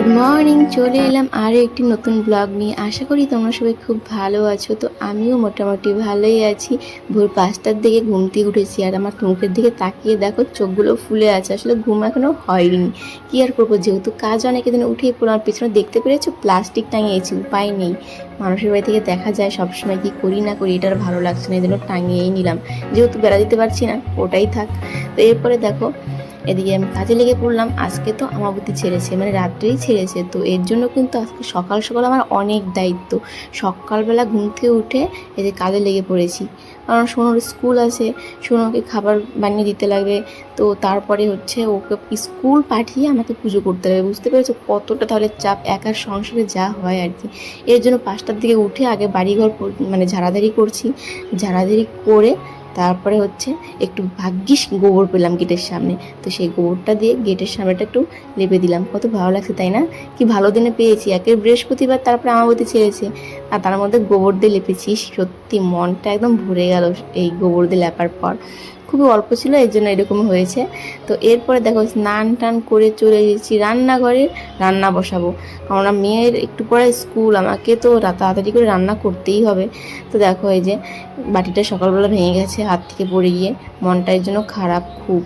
Good morning চলে এলাম আরও একটি নতুন ব্লগ নিয়ে। আশা করি তোমরা সবাই খুব ভালো আছো। তো আমিও মোটামুটি ভালোই আছি। ভোর পাঁচটার দিকে ঘুমতে উঠেছি আর আমার মুখের দিকে তাকিয়ে দেখো, চোখগুলো ফুলে আছে। আসলে ঘুম এখনও হয়নি। কী আর করব? যেহেতু কাজ অনেক দিন উঠেই পড়ো, আমার পিছনে দেখতে পেরেছ? প্লাস্টিক টাঙিয়েছি, উপায় নেই। মানুষের বাড়ি থেকে দেখা যায় সবসময় কি করি না করি এটা আর ভালো লাগছে না, এই জন্য টাঙিয়েই নিলাম। যেহেতু বেড়া দিতে পারছি না, ওটাই থাক। তো এরপরে দেখো, এদিকে আমি কাজে লেগে পড়লাম, আজকে তো আমাবতী ছেড়েছে মানে রাত্রেই ছেড়েছে। তো এর জন্য কিন্তু আজকে সকাল সকাল আমার অনেক দায়িত্ব। সকালবেলা ঘুম থেকে উঠে এদের কাজে লেগে পড়েছি। কারণ সোনোর স্কুল আছে, সোনোকে খাবার বানিয়ে দিতে লাগবে তো তারপরে হচ্ছে ওকে স্কুল পাঠিয়ে আমাকে পুজো করতে হবে, বুঝতে পেরেছ? কতটা তাহলে চাপ একার সংসারে যা হয় আর কি। এর জন্য পাঁচটার দিকে উঠে আগে বাড়িঘর মানে ঝাড়াঝাড়ি করছি। ঝাড়াঝাড়ি করে তারপরে হচ্ছে একটু ভাগ্যিস গোবর পেলাম গেটের সামনে। তো সেই গোবরটা দিয়ে গেটের সামনেটা একটু লেপে দিলাম। কত ভালো লাগছে, তাই না? কি ভালো দিনে পেয়েছি। একের বৃহস্পতিবার তারপরে আমাবতী ছেড়েছে। আর তার মধ্যে গোবর দিয়ে লেপেছি। সত্যি মনটা একদম ভরে গেল এই গোবর দিয়ে লেপার পর। খুবই অল্প ছিল, এর জন্য এরকম হয়েছে। তো এরপরে দেখো স্নান টান করে চলে এসেছি রান্নাঘরে, রান্না বসাবো। কারণ মেয়ের একটু পরে স্কুল, আমাকে তো তাড়াতাড়ি করে রান্না করতেই হবে। তো দেখো এই যে বাটিটা সকালবেলা ভেঙে গেছে, হাত থেকে পড়ে গিয়ে মনটা এর জন্য খারাপ খুব।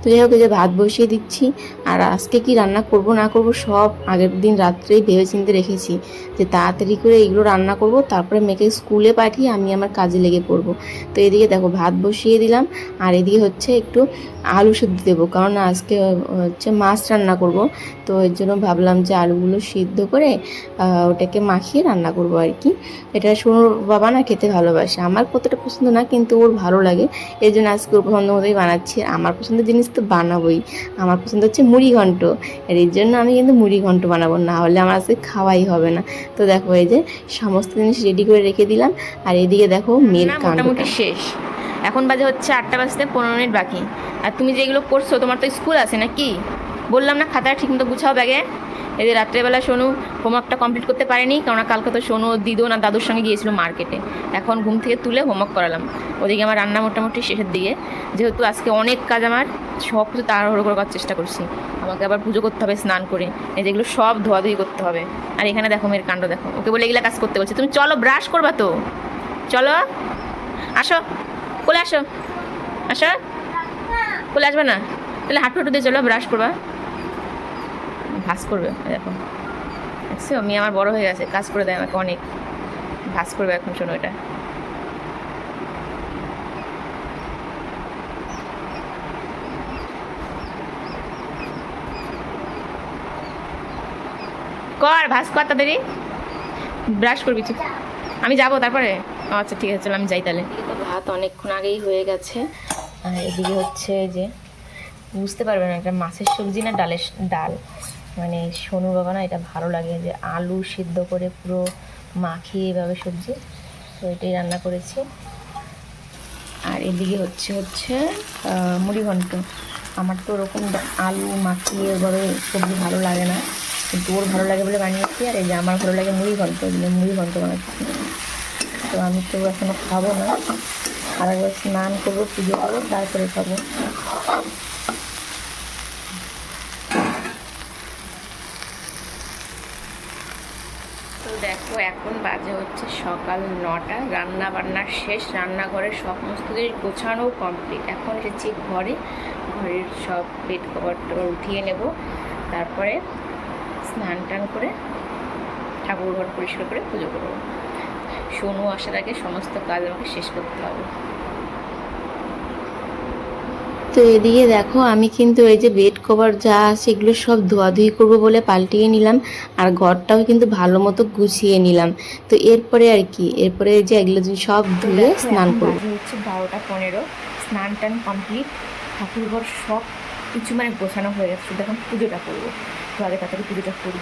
তো যাই হোক, এই যে ভাত বসিয়ে দিচ্ছি, আর আজকে কি রান্না করব না করব সব আগের দিন রাত্রেই ভেবে চিন্তে রেখেছি যে তাড়াতাড়ি করে এগুলো রান্না করব, তারপরে মেয়েকে স্কুলে পাঠিয়ে আমি আমার কাজে লেগে পড়ব। তো এদিকে দেখো ভাত বসিয়ে দিলাম আর এদিকে হচ্ছে একটু আলু সিদ্ধ দেবো কারণ আজকে হচ্ছে মাছ রান্না করব। তো এর জন্য ভাবলাম যে আলুগুলো সিদ্ধ করে ওটাকে মাখিয়ে রান্না করব আর কি। এটা সোনুর বাবা না খেতে ভালোবাসে। আমার কতটা পছন্দ না কিন্তু ওর ভালো লাগে। এই জন্য আজকে ওর পছন্দ মতোই বানাচ্ছি। আমার পছন্দের জিনিস তো বানাবোই। আমার পছন্দ হচ্ছে মুড়ি ঘন্ট। আর এর জন্য আমি কিন্তু মুড়ি ঘন্ট বানাবো না হলে আমার আজকে খাওয়াই হবে না। তো দেখো এই যে সমস্ত জিনিস রেডি করে রেখে দিলাম। আর এদিকে দেখো মেয়ের না, কাণ্ডটা। মোটামুটি শেষ। এখন বাজে হচ্ছে আটটা বাজতে পনেরো মিনিট বাকি। আর তুমি যেগুলো করছ, তোমার তো স্কুল আছে নাকি? বললাম না খাতা ঠিকমতো গুছাও ব্যাগে। এদের রাত্রেবেলা সোনু হোমওয়ার্কটা কমপ্লিট করতে পারেনি কারণ কালকে তো সোনু, দিদু না দাদুর সঙ্গে গিয়েছিল মার্কেটে এখন ঘুম থেকে তুলে হোমওয়ার্ক করালাম। ওদিকে আমার রান্না মোটামুটি শেষের দিকে। যেহেতু আজকে অনেক কাজ আমার, সব কিছু তাড়াহুড়ো করে করার চেষ্টা করছি। আমাকে আবার পুজো করতে হবে, স্নান করে। এই যেগুলো সব ধোয়াধুয়ি করতে হবে। আর এখানে দেখো, মেয়ের কাণ্ড দেখো। ওকে বলে এগুলো কাজ করতে বলছে। তুমি চলো ব্রাশ করবা তো। চলো, আসো। কোলে আসো। আসো। কোলে আসবে না। তাহলে হাঁটু হাঁটু দিয়ে চলো ব্রাশ করবা। ভাস করবে দেখো। দেখছ? মেয়ে আমার বড় হয়ে গেছে, কাজ করে দেয় আমাকে অনেক। ভাস করবে এখন, শোনো এটা। কর ভাস কর তাড়াতাড়ি। ব্রাশ করবি তুই আমি যাব তারপরে? আচ্ছা ঠিক আছে, চলো, আমি যাই তাহলে। ভাত অনেকক্ষণ আগেই হয়ে গেছে। আর এদিকে হচ্ছে যে, বুঝতে পারবেন এটা মাছের সবজি না ডালের ডাল? মানে সোনু বাবা না এটা ভালো লাগে যে আলু সিদ্ধ করে পুরো মাখিয়ে এভাবে সবজি, তো এটাই রান্না করেছি। আর এদিকে হচ্ছে হচ্ছে মুড়ি ঘন্ট। আমার তো ওরকম আলু মাখিয়ে এভাবে সবজি ভালো লাগে না, কিন্তু ওর ভালো লাগে বলে বানিয়েছি, আর এই যে আমার ভালো লাগে মুড়ি ঘন্ট মুড়ি ঘন্ট বানাচ্ছি। তো আমি তো এখনও খাব না। আর একবার স্নান করব, পুজো করব, তারপরে খাব। তো দেখো, এখন বাজে হচ্ছে সকাল নটা। রান্না বান্না শেষ, রান্নাঘরের সমস্ত কিছু গোছানো কমপ্লিট এখন এসেছি ঘরে। ঘরের সব বেড কভার উঠিয়ে নেব। তারপরে স্নান টান করে ঠাকুর ঘর পরিষ্কার করে পুজো করব। সোনু আসার আগে সমস্ত কাজ আমাকে শেষ করতে হবে। তো এদিকে দেখো আমি কিন্তু এই যে বেড কভার যা আছে এগুলো সব ধোয়াধুয়ি করব বলে পাল্টিয়ে নিলাম আর ঘরটাও কিন্তু ভালো মতো গুছিয়ে নিলাম। তো এরপরে আর কি এরপরে এই যে এগুলো সব ধুয়ে স্নান করব। হচ্ছে বারোটা পনেরো। স্নান টান কমপ্লিট ঠাকুরঘর সব কিছু মানে গোছানো হয়ে গেছে। শুধু এখন পুজোটা করব। তো আগে তাড়াতাড়ি পুজোটা করি।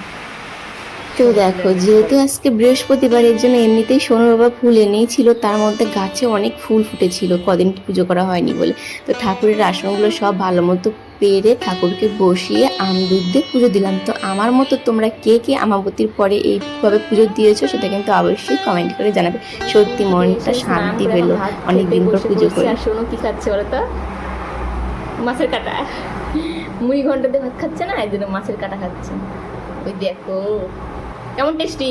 তো দেখো, যেহেতু আজকে বৃহস্পতিবার, এর জন্য এমনিতেই সোনু বাবা ফুল এনেই ছিল, তার মধ্যে গাছে অনেক ফুল ফুটেছিল, কদিন পুজো করা হয়নি বলে। তো ঠাকুরের আসনগুলো সব ভালো মতো পেরে ঠাকুরকে বসিয়ে আম দুধ দিয়ে পুজো দিলাম। তো আমার মতো তোমরা কে কে আমাবতীর পরে এইভাবে পুজো দিয়েছ, সেটা কিন্তু অবশ্যই কমেন্ট করে জানাবে। সত্যি মনটা শান্তি পেল অনেক দিন পর পুজো করে শোনো কি খাচ্ছে বলো তো? মাছের কাটা। মুড়ি ঘণ্টা দিয়ে ভাত খাচ্ছে না, এই জন্য মাছের কাটা খাচ্ছে। ওই দেখো কেমন টেস্টি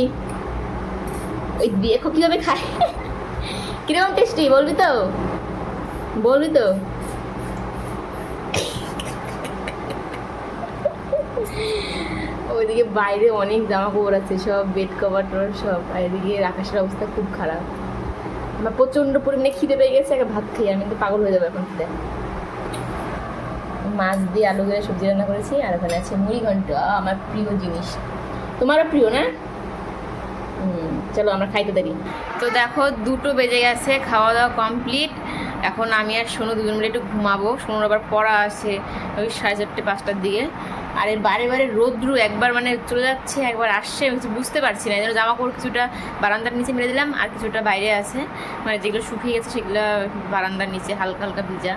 ওই দেখো কীভাবে খায়? কীরকম টেস্টি বলবি তো? বলবি তো? ওইদিকে বাইরে অনেক জামা কাপড় আছে, সব বেড কভার টভার সব, আর এদিকে আকাশের অবস্থা খুব খারাপ। আমার প্রচণ্ড পরিমাণে খিদে পেয়ে গেছে, আগে ভাত খেয়ে আমি তো পাগল হয়ে যাব এখন খিদে মাছ দিয়ে আলু দিয়ে সবজি রান্না করেছি, আর ওখানে আছে মুড়ি ঘন্ট আমার প্রিয় জিনিস। তোমারও প্রিয়, না? চলো আমরা খাইতে দেরি। তো দেখো, দুটো বেজে গেছে খাওয়া দাওয়া কমপ্লিট। এখন আমি আর সোনু দুজন মিলে একটু ঘুমাবো। সোনুর আবার পড়া আছে ওই সাড়ে চারটে, পাঁচটার দিকে। আর বারে বারে রোদ্রু একবার মানে চলে যাচ্ছে, একবার আসছে কিছু বুঝতে পারছি না। জন্য জামা কাপড় কিছুটা বারান্দার নিচে মেরে দিলাম, আর কিছুটা বাইরে আছে। মানে যেগুলো শুকিয়ে গেছে সেগুলো বারান্দার নিচে হালকা হালকা ভিজা।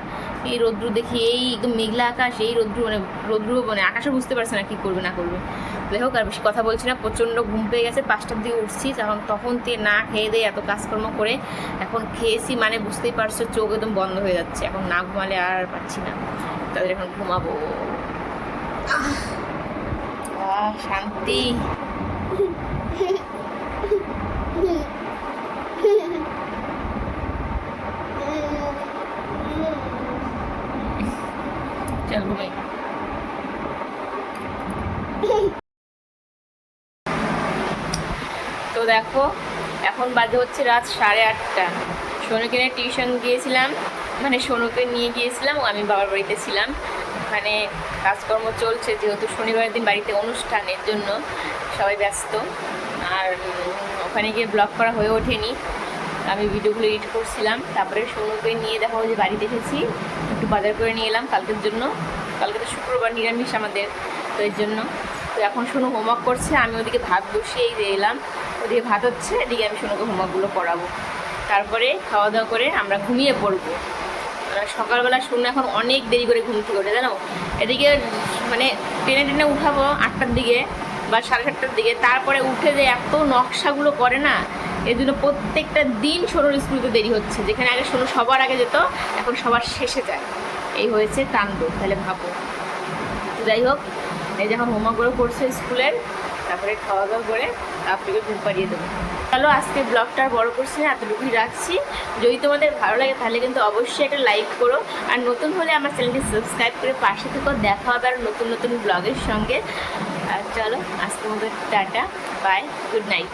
এই রোদ্রু দেখি, এই একদম মেঘলা আকাশ, এই রোদ্রু মানে রোদ্রু মানে আকাশও বুঝতে পারছে না কী করবে, না করবে। যাই হোক, আর বেশি কথা বলছি না, প্রচণ্ড ঘুম পেয়ে গেছে, পাঁচটার দিকে উঠছি, তখন তখন থেকে না খেয়ে দিয়ে এত কাজকর্ম করে এখন খেয়েছি মানে বুঝতেই পারছ, চোখ একদম বন্ধ হয়ে যাচ্ছে। এখন না ঘুমালে আর পাচ্ছি না। তাদের এখন ঘুমাবো। শান্তি। তো দেখো, এখন বাজে হচ্ছে রাত সাড়ে আটটা। সোনুকে নিয়ে টিউশন গিয়েছিলাম মানে সোনুকে নিয়ে গিয়েছিলাম আমি বাবার বাড়িতে ছিলাম। ওখানে কাজকর্ম চলছে, যেহেতু শনিবারের দিন বাড়িতে অনুষ্ঠানের জন্য সবাই ব্যস্ত। আর ওখানে গিয়ে ব্লগ করা হয়ে ওঠেনি। আমি ভিডিওগুলো এডিট করছিলাম। তারপরে সোনুকে নিয়ে দেখা যে বাড়িতে এসেছি। একটু বাজার করে নিয়ে এলাম কালকের জন্য। কালকে তো শুক্রবার, নিরামিষ আমাদের, তো এর জন্য। তো এখন সোনু হোমওয়ার্ক করছে, আমি ওদিকে ভাত বসিয়েই দিয়ে এলাম। ওদিকে ভাত হচ্ছে, এদিকে আমি সোনুকে হোমওয়ার্কগুলো করাবো। তারপরে খাওয়া দাওয়া করে আমরা ঘুমিয়ে পড়ব। আর সকালবেলা শুনে এখন অনেক দেরি করে ঘুম থেকে ওঠে জানো? এদিকে মানে টেনে টেনে উঠাবো আটটার দিকে বা সাড়ে সাতটার দিকে, তারপরে উঠে যে এত নকশাগুলো করে না এই জন্য প্রত্যেকটা দিন সোনুর স্কুলতে দেরি হচ্ছে। যেখানে আগে সোনু সবার আগে যেত, এখন সবার শেষে যায়। এই হয়েছে কাণ্ড তাহলে ভাবো। যাই হোক, এই যখন হোমওয়ার্কগুলো করছে স্কুলের তারপরে খাওয়া দাওয়া করে আপনাকে ঘুম পাড়িয়ে দেবো। চলো, আজকে ব্লগটা বড় করছি না, এতটুকুই রাখছি। যদি তোমাদের ভালো লাগে, তাহলে কিন্তু অবশ্যই একটা লাইক করো। আর নতুন হলে আমার চ্যানেলটি সাবস্ক্রাইব করে পাশে থেকেও দেখা হবে আর নতুন নতুন ব্লগের সঙ্গে। আর চলো আজকে মতো টাটা বাই গুড নাইট